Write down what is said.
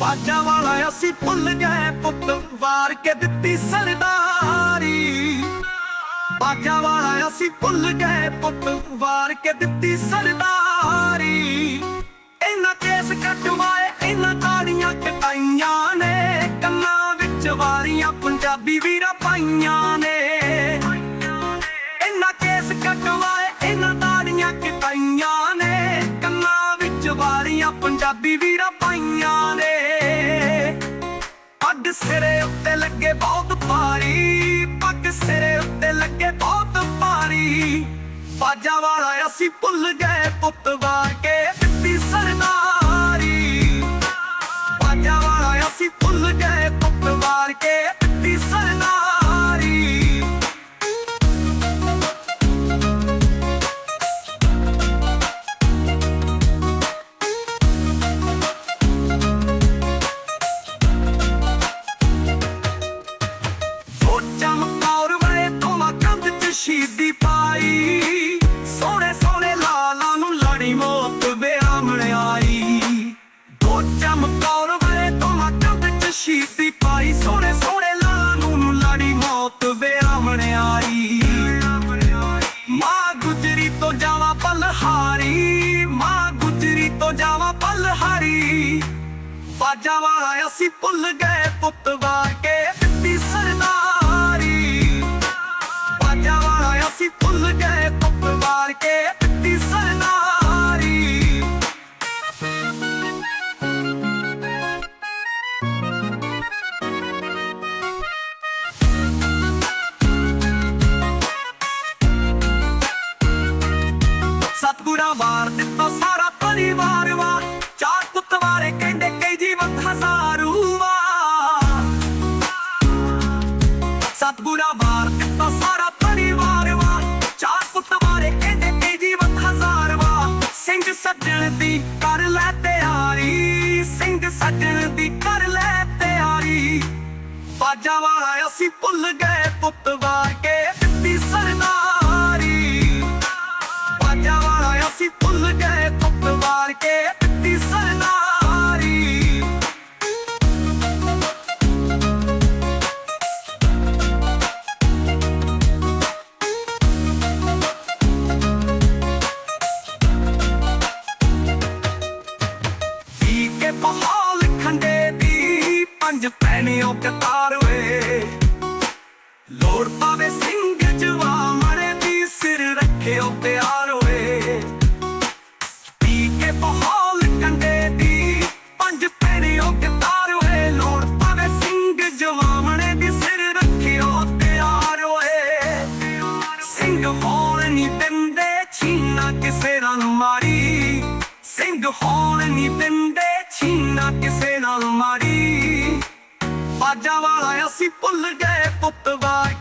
ਬਾਜਾਂ ਵਾਲਾ ਅਸੀਂ ਭੁੱਲ ਗਏ, ਪੁੱਤ ਵਾਰ ਕੇ ਦਿੱਤੀ ਸਰਦਾਰੀ। ਬਾਜਾਂ ਵਾਲਾ ਅਸੀਂ ਭੁੱਲ ਗਏ, ਪੁੱਤ ਵਾਰ ਕੇ ਦਿੱਤੀ ਸਰਦਾਰੀ। ਇਹਨਾਂ ਕੇਸ ਕਟਵਾਏ, ਇਹਨਾਂ ਤਾੜੀਆਂ ਕਟਾਈਆਂ ਨੇ, ਕੰਨਾਂ ਵਿੱਚ ਵਾਰੀਆਂ ਪੰਜਾਬੀ ਵੀਰਾਂ ਪਾਈਆਂ ਨੇ। ਇਹਨਾਂ ਕੇਸ ਕਟਵਾਏ, ਇਹਨਾਂ ਤਾੜੀਆਂ ਕਟਾਈਆਂ ਨੇ, ਕੰਨਾਂ ਵਿੱਚ ਵਾਰੀਆਂ ਪੰਜਾਬੀ ਵੀਰਾਂ ਪਾਈਆਂ ਨੇ। ਪੱਗ ਸਿਰੇ ਉੱਤੇ ਲੱਗੇ ਬਹੁਤ ਭਾਰੀ, ਪੱਗ ਸਿਰੇ ਉੱਤੇ ਲੱਗੇ ਬਹੁਤ ਭਾਰੀ। ਬਾਜਾਂ ਵਾਲਾ ਅਸੀਂ ਭੁੱਲ ਗਏ, ਪੁੱਤ ਵਾਰ ਕੇ ਸੋਹਣੇ ਸੋਹਣੇ ਲਾਲਾਂ ਨੂੰ ਲੜੀ ਮੌਤ ਵੇ ਆਮਣੇ ਆਈ। ਮਾਂ ਗੁਜਰੀ ਤੋਂ ਜਾਵਾ ਪਲਹਾਰੀ, ਮਾਂ ਗੁਜਰੀ ਤੋਂ ਜਾਵਾ ਪਲਹਾਰੀ। ਬਾਜਾ ਅਸੀਂ ਭੁੱਲ ਗਏ ਪੁੱਤ ਸਤਗੁਰਾਂ ਵਾਰ ਦਿੱਤਾ ਸਾਰਾ ਪਰਿਵਾਰ ਵਾ ਚਾਰ ਪੁੱਤ ਵਾਰੇ ਕਹਿੰਦੇ ਕਈ ਜੀਵਨ ਹਜ਼ਾਰੂ ਵਾ ਸਤਗੁਰਾਂ ਵਾਰ ਦਿੱਤਾ ਸਾਰਾ ਪਰਿਵਾਰ ਵਾ ਚਾਰ ਪੁੱਤ ਵਾਰੇ ਕਹਿੰਦੇ ਕਈ ਜੀਵਨ ਹਜ਼ਾਰ ਵਾ ਸਿੰਘ ਸੱਜਣ ਦੀ ਕਰ ਲੈ ਤਿਆਰੀ। ਸਿੰਘ ਸੱਜਣ ਦੀ ਕਰ ਲੈ ਤਿਆਰੀ। ਬਾਜਾ ਵਾਲਾ ਅਸੀਂ ਭੁੱਲ ਗਏ ਪੁੱਤ ਪੀ ਕੇ ਖੰਡੇ ਦੀ ਪੰਜ ਪੈਣਿਓ ਕਤਾਰ ਵੇ। ਲੋੜ ਪਾਵੇ ਸਿੰਘ ਜਵਾ ਮਰੇ ਦੀ ਸਿਰ ਰੱਖੇ ਉਹ ਪਿਆਰ ਵੇ। ਪੀ ਕੇ ਪਹਾਲ ਖੰਡੇ ਦੀ ਪੰਜ ਪੈਣਿਓ ਕਤਾਰ ਵੇ। ਲੋੜ ਪਾਵੇ ਸਿੰਘ ਜਵਾ ਮਰੇ ਦੀ ਸਿਰ ਰੱਖਿਓ ਪਿਆਰ ਵੇ। ਸਿੰਘ ਹੋਣ ਨਹੀਂ ਦਿੰਦੇ, ਛੀਨਾ ਕਿਸੇ ਨਾਲ ਮਾਰੀ। ਸਿੰਘ ਹੋਣ ਨਹੀਂ ਦਿੰਦੇ ਛੀਨਾ ਕਿਸੇ ਨਾਲ ਮਾਰੀ। ਬਾਜਾ ਵਾਲਾ ਅਸੀਂ ਭੁੱਲ ਗਏ ਪੁੱਤ ਵਾਰ।